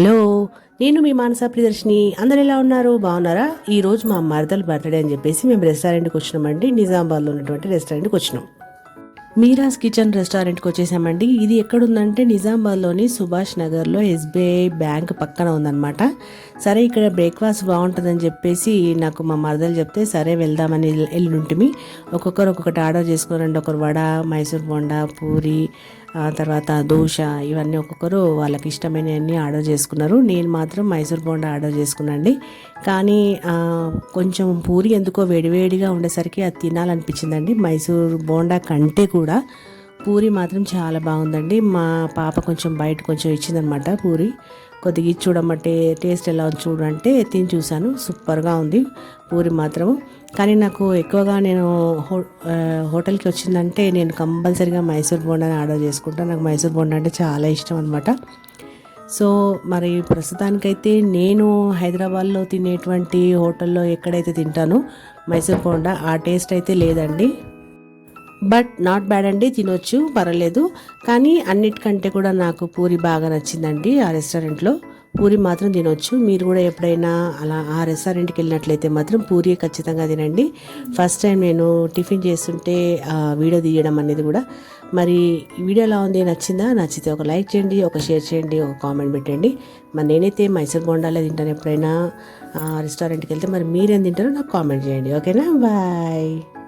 Hello నేను మీ మానస ప్రియదర్శిని. అందరు ఎలా ఉన్నారు? బాగున్నారా? ఈ రోజు మా మరదల బర్త్డే అని చెప్పేసి మేము రెస్టారెంట్కి వచ్చినామండి. నిజామాబాద్లో ఉన్నటువంటి రెస్టారెంట్కి వచ్చినాం. మీరాస్ కిచెన్ రెస్టారెంట్కి వచ్చేసామండి. ఇది ఎక్కడుందంటే నిజామాబాద్లోని సుభాష్ నగర్లో ఎస్బీఐ బ్యాంక్ పక్కన ఉందన్నమాట. సరే ఇక్కడ బ్రేక్ఫాస్ట్ బాగుంటుందని చెప్పేసి నాకు మా మరదలు చెప్తే సరే వెళ్దామని వెళ్ళుంటిమి ఒక్కొక్కరు ఒక్కొక్కటి ఆర్డర్ చేసుకున్నారండి ఒకరు వడ మైసూర్ బొండ పూరి తర్వాత దోశ ఇవన్నీ ఒక్కొక్కరు వాళ్ళకి ఇష్టమైనవన్నీ ఆర్డర్ చేసుకున్నారు. నేను మాత్రం మైసూర్ బోండా ఆర్డర్ చేసుకున్నాండి కానీ కొంచెం పూరి ఎందుకో వేడివేడిగా ఉండేసరికి అది తినాలనిపించిందండి. మైసూర్ బోండా కంటే కూడా పూరి మాత్రం చాలా బాగుందండి. మా పాప కొంచెం బయట కొంచెం ఇచ్చిందనమాట పూరి. కొద్దిగా ఇచ్చి చూడమంటే టేస్ట్ ఎలా ఉంది చూడంటే తిని చూశాను. సూపర్గా ఉంది పూరి మాత్రం కానీ నాకు ఎక్కువగా నేను హో హోటల్కి వచ్చిందంటే నేను కంపల్సరీగా మైసూర్ బోండాని ఆర్డర్ చేసుకుంటాను నాకు మైసూర్ బోండా అంటే చాలా ఇష్టం అనమాట. సో మరి ప్రస్తుతానికైతే నేను హైదరాబాద్లో తినేటువంటి హోటల్లో ఎక్కడైతే తింటానో మైసూర్ బోండా ఆ టేస్ట్ అయితే లేదండి. బట్ నాట్ బ్యాడ్ అండి తినొచ్చు పర్వాలేదు. కానీ అన్నిటికంటే కూడా నాకు పూరి బాగా నచ్చిందండి ఆ రెస్టారెంట్లో. పూరి మాత్రం తినొచ్చు. మీరు కూడా ఎప్పుడైనా అలా ఆ రెస్టారెంట్కి వెళ్ళినట్లయితే మాత్రం పూరి ఖచ్చితంగా తినండి. ఫస్ట్ టైం నేను టిఫిన్ చేస్తుంటే వీడియో తీయడం అనేది కూడా. మరి వీడియో ఎలా ఉంది నచ్చిందా? నచ్చితే ఒక లైక్ చేయండి ఒక షేర్ చేయండి ఒక కామెంట్ పెట్టండి. మరి నేనైతే మైసూర్ బోండాలే తింటాను ఎప్పుడైనా. ఆ రెస్టారెంట్కి వెళ్తే మరి మీరేం తింటారో నాకు కామెంట్ చేయండి. ఓకేనా? బాయ్.